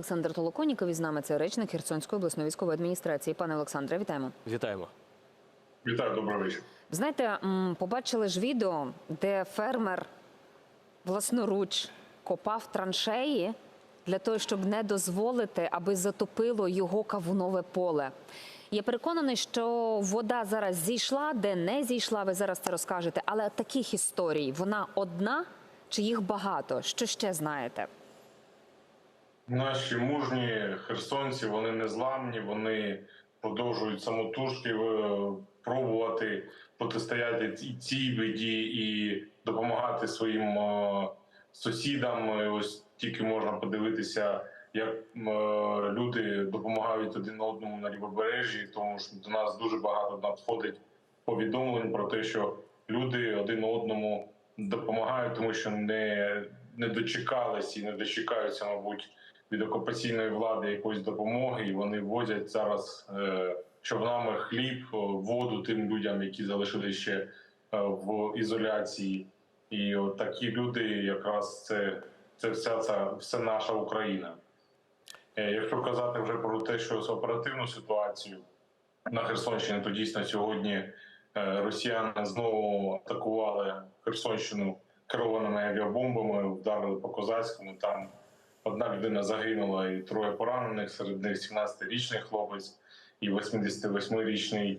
Олександр Толоконіков із нами це речник Херсонської обласної військової адміністрації. Пане Олександре, вітаємо. Вітаємо. Вітаю, добрий вечір. Знаєте, побачили ж відео, де фермер власноруч копав траншеї для того, щоб не дозволити, аби затопило його кавунове поле. Я переконаний, що вода зараз зійшла, де не зійшла. Ви зараз це розкажете. Але таких історій вона одна чи їх багато? Що ще знаєте? Наші мужні херсонці, вони незламні, вони продовжують самотужки е, пробувати протистояти цій біді і допомагати своїм е, сусідам. І Ось тільки можна подивитися, як е, люди допомагають один одному на лівобережжі, тому що до нас дуже багато надходить повідомлень про те, що люди один одному допомагають, тому що не, не дочекались і не дочекаються, мабуть, від окупаційної влади якоїсь допомоги, і вони возять зараз е, човнами хліб, е, воду тим людям, які залишились ще е, в ізоляції. І от такі люди, якраз це, це вся ця все наша Україна. Е, Якщо казати вже про те, що з оперативну ситуацію на Херсонщині, то дійсно сьогодні е, росіяни знову атакували Херсонщину керованими авіабомбами, вдарили по козацькому. Там одна людина загинула і троє поранених. Серед них 17-річний хлопець і 88-річний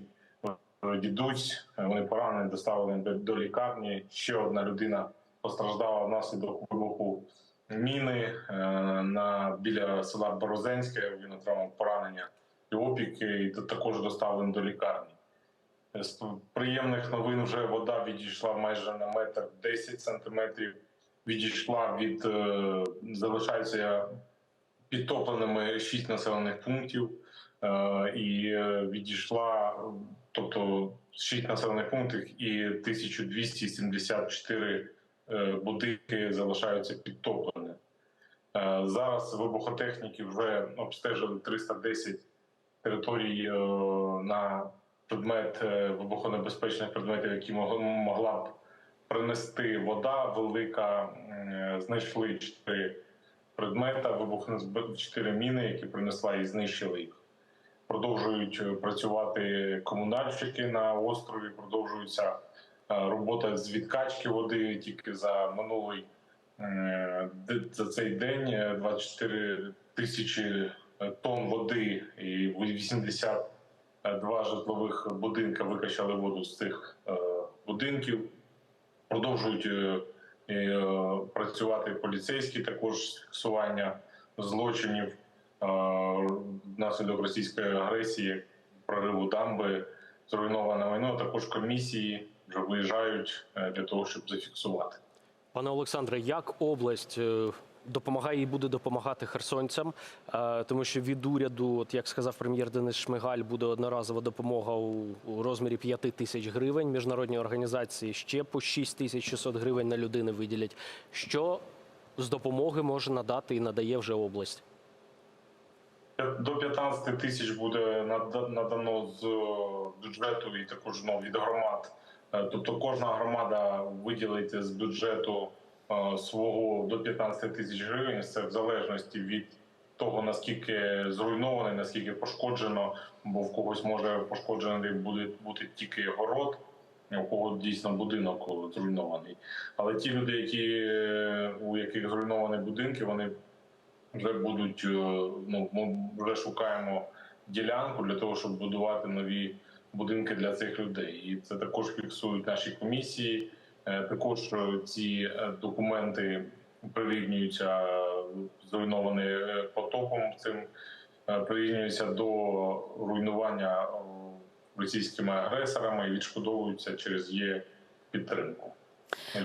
е, дідусь. Е, Вони поранені, доставлені до, до лікарні. Ще одна людина постраждала внаслідок вибуху міни е, на біля села Борозенське. Він отримав поранення і опіки, і також доставлений до лікарні. З приємних новин вже вода відійшла майже на метр 10 сантиметрів. Відійшла від е, залишаються підтопленими 6 населених пунктів, е, і е, відійшла, тобто 6 населених пунктів і 1274 е, будинки залишаються підтоплені. Зараз вибухотехніки вже обстежили 310 територій на предмет вибухонебезпечних предметів, які мог- могла б принести вода велика. Знайшли чотири предмета, вибухне чотири міни, які принесла і знищили їх. Продовжують е, працювати комунальщики на острові. Продовжується е, робота з відкачки води тільки за минулий е, за цей день е, 24 тисячі тонн води і 82 житлових будинка викачали воду з цих будинків. Продовжують е, е, працювати поліцейські також фіксування злочинів е, внаслідок російської агресії, прориву дамби, зруйноване майно. Також комісії вже виїжджають для того, щоб зафіксувати. Пане Олександре, як область допомагає і буде допомагати херсонцям? Е, Тому що від уряду, от як сказав прем'єр Денис Шмигаль, буде одноразова допомога у, розмірі 5 тисяч гривень. Міжнародні організації ще по 6 тисяч 600 гривень на людини виділять. Що з допомоги може надати і надає вже область? До 15 тисяч буде нада- надано з е, бюджету і також ну, від громад. Е, Тобто кожна громада виділить з бюджету свого до 15 тисяч гривень. Це в залежності від того наскільки зруйноване, наскільки пошкоджено, бо в когось може пошкоджений буде бути тільки город, у кого дійсно будинок зруйнований. Але ті люди, які е, у яких зруйновані будинки, вони вже будуть е, ну ми вже шукаємо ділянку для того, щоб будувати нові будинки для цих людей. І це також фіксують наші комісії. Е, Також е, ці е, документи прирівнюються зруйновані потопом. Цим прирівнюються до руйнування російськими агресорами і відшкодовуються через є підтримку.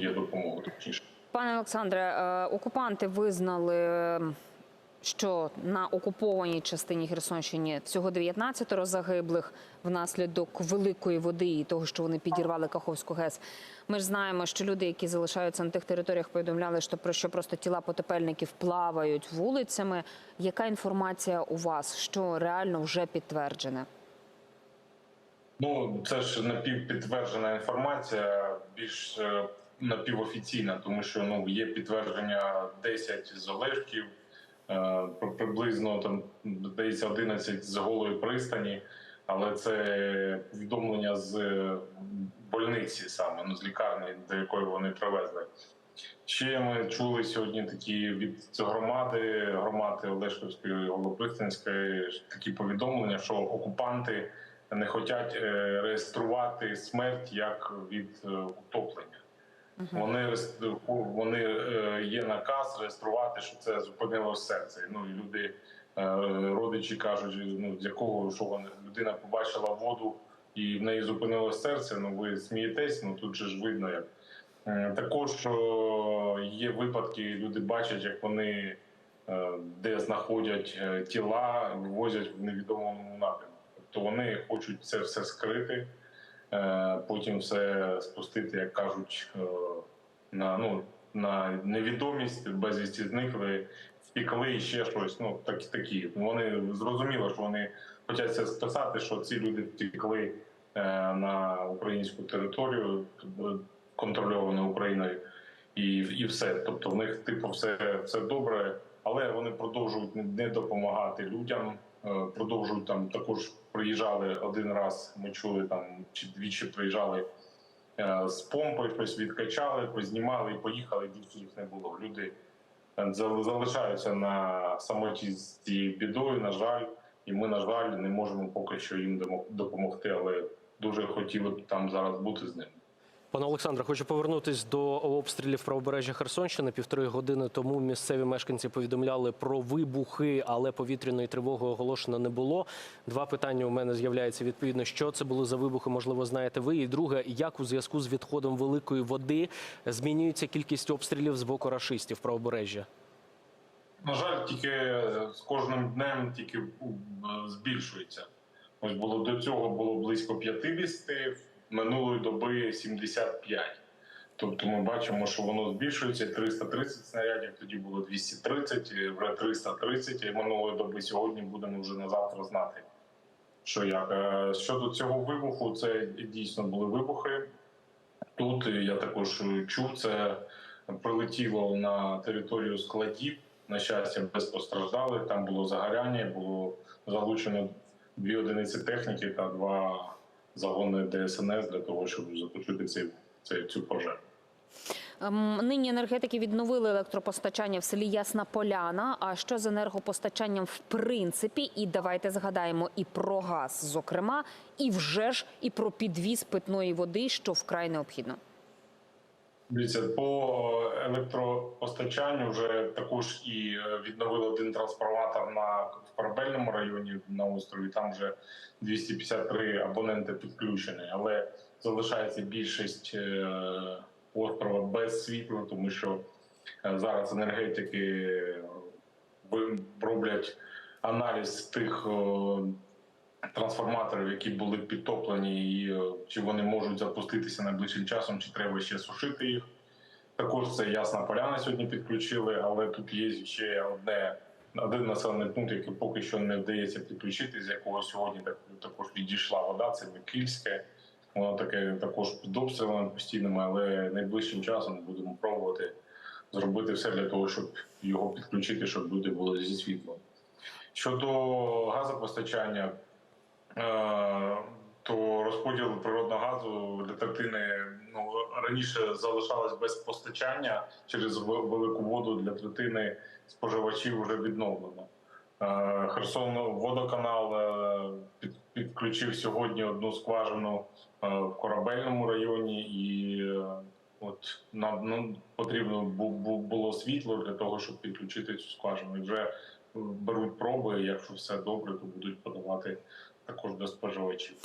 Є допомогу точніше. Пане Олександре, окупанти визнали, що на окупованій частині Херсонщини всього 19 загиблих внаслідок великої води і того, що вони підірвали Каховську ГЕС. Ми ж знаємо, що люди, які залишаються на тих територіях, повідомляли, що про що просто тіла потепельників плавають вулицями. Яка інформація у вас, що реально вже підтверджене? Ну, це ж напівпідтверджена інформація, більш е, напівофіційна, тому що ну є підтвердження 10 з Олешків, Приблизно там здається 11 з голої пристані, але це повідомлення з е, больниці саме, ну з лікарні, до якої вони привезли. Ще ми чули сьогодні такі від громади, громади Олешківської Голопристанської такі повідомлення, що окупанти не хочуть е, реєструвати смерть як від е, утоплення. Вони вони е, є наказ реєструвати, що це зупинило серце. Ну і люди, е, родичі кажуть, ну з якого що вони людина побачила воду і в неї зупинило серце. Ну ви смієтесь, ну тут же ж видно як. Е, Також є випадки, люди бачать, як вони де знаходять тіла, вивозять в невідомому напрямку. Тобто вони хочуть це все скрити, потім все спустити, як кажуть, е, на, ну, на невідомість, безвісті зникли, втікли і ще щось. Ну так, такі. Вони зрозуміло, що вони хочуть це списати, що ці люди втекли е, на українську територію, контрольовану Україною, і, і все. Тобто, в них типу все, все добре, але вони продовжують не допомагати людям. Е, Продовжують там також приїжджали один раз. Ми чули там чи двічі приїжджали е, з помпою, щось відкачали, познімали і поїхали. Більше їх не було. Люди е, залишаються на самоті з цією бідою. На жаль, і ми, на жаль, не можемо поки що їм допомогти, але дуже хотіли б там зараз бути з ними. Пане Олександре, хочу повернутись до обстрілів правобережжя Херсонщини. Півтори години тому місцеві мешканці повідомляли про вибухи, але повітряної тривоги оголошено не було. Два питання у мене з'являється відповідно. Що це були за вибухи? Можливо, знаєте ви. І друге, як у зв'язку з відходом великої води змінюється кількість обстрілів з боку рашистів правобережжя? На жаль, тільки з кожним днем тільки збільшується. Ось було до цього було близько 50, минулої доби 75. Тобто ми бачимо, що воно збільшується 330 снарядів, тоді було 230, і вже 330, і минулої доби сьогодні будемо вже на завтра знати. Що як Е, щодо цього вибуху, це дійсно були вибухи. Тут е, я також чув, це прилетіло на територію складів. На щастя, без постраждалих. Там було загоряння, було залучено дві одиниці техніки та два загони ДСНС для того, щоб затушити цей, цей, цю пожежу. Ем, Нині енергетики відновили електропостачання в селі Ясна Поляна. А що з енергопостачанням в принципі? І давайте згадаємо і про газ, зокрема, і вже ж і про підвіз питної води, що вкрай необхідно. Дивіться, по електропостачанню вже також і е, відновили один трансформатор на в корабельному районі на острові. Там вже 253 абоненти підключені, але залишається більшість е, острова без світла, тому що е, зараз енергетики роблять аналіз тих трансформаторів, які були підтоплені, і е, чи вони можуть запуститися найближчим часом, чи треба ще сушити їх. Також це ясна поляна сьогодні підключили, але тут є ще одне один населений пункт, який поки що не вдається підключити, з якого сьогодні так, також відійшла вода. Це Микільське. Воно таке також під обстрілами постійними, але найближчим часом будемо пробувати зробити все для того, щоб його підключити, щоб люди були зі світлом. Щодо газопостачання, то розподіл природного газу для третини ну раніше залишалось без постачання через велику воду для третини споживачів вже відновлено. Е, Херсон водоканал е, підключив сьогодні одну скважину е, в корабельному районі, і е, от нам ну, потрібно бу- бу- було світло для того, щоб підключити цю скважину. І вже е, беруть проби. Якщо все добре, то будуть подавати також до споживачів.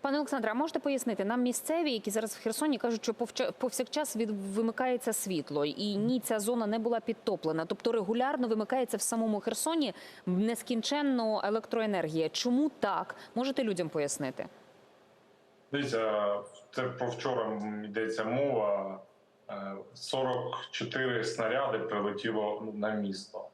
Пане Олександре, а можете пояснити нам місцеві, які зараз в Херсоні кажуть, що повсякчас від вимикається світло, і ні, ця зона не була підтоплена. Тобто регулярно вимикається в самому Херсоні нескінченно електроенергія. Чому так? Можете людям пояснити? Дивіться, це про вчора йдеться мова. Е, 44 снаряди прилетіло на місто.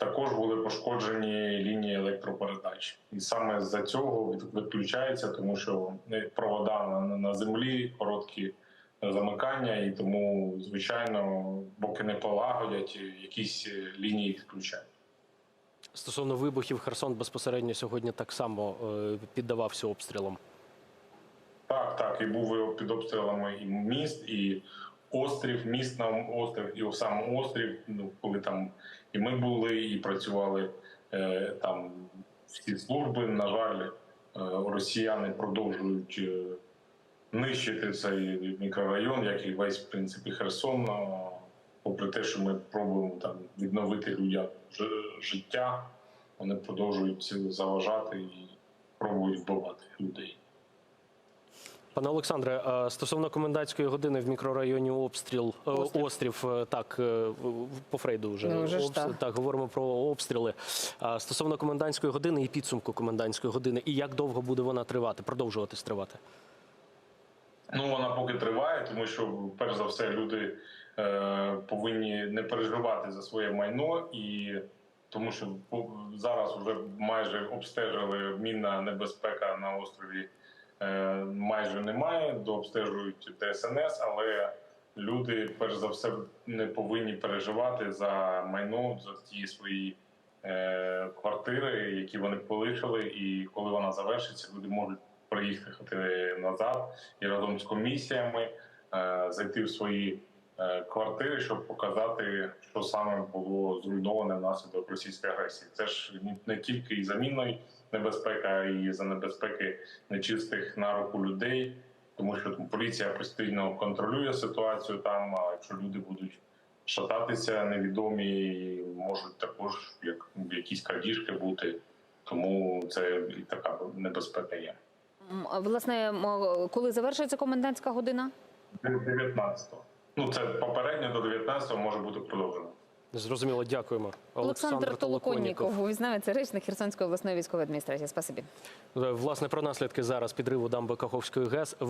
Також були пошкоджені лінії електропередач, і саме з-за цього відключається, тому що е, провода на, землі, короткі замикання, і тому, звичайно, поки не полагодять, якісь е, лінії відключають. Стосовно вибухів, Херсон безпосередньо сьогодні так само е, піддавався обстрілам. Так, так, і був під обстрілами і міст, і острів, міст на острів, і сам острів. Ну, коли там і ми були, і працювали е, там всі служби. На жаль, е, росіяни продовжують е, нищити цей мікрорайон, як і весь в принципі Херсон. Попри те, що ми пробуємо там відновити людям життя, вони продовжують заважати і пробують вбивати людей. Пане Олександре, стосовно комендантської години в мікрорайоні обстріл е, Острів. острів, е, так е, по Фрейду вже Ну, вже ж обс- так. говоримо про обстріли. А Стосовно комендантської години і підсумку комендантської години, і як довго буде вона тривати, продовжуватись тривати? Ну, вона поки триває, тому що перш за все люди е, повинні не переживати за своє майно, і тому що по- зараз вже майже обстежили мінна небезпека на острові. Е, майже немає, дообстежують ДСНС, але люди, перш за все, не повинні переживати за майно, за ті свої е, квартири, які вони полишили, і коли вона завершиться, люди можуть приїхати назад і разом з комісіями е, зайти в свої квартири, щоб показати, що саме було зруйноване внаслідок російської агресії. Це ж не тільки і за мінною небезпека, а і за небезпеки нечистих на руку людей, тому що поліція постійно контролює ситуацію там. А якщо люди будуть шататися, невідомі можуть також як якісь крадіжки бути. Тому це і така небезпека є. Власне, коли завершується комендантська година? 19-го. Ну, це попередньо до 19-го може бути продовжено. Зрозуміло, дякуємо. Олександр Толоконніков, ви знаєте, речник Херсонської обласної військової адміністрації. Спасибі. Власне, про наслідки зараз підриву дамби Каховської ГЕС.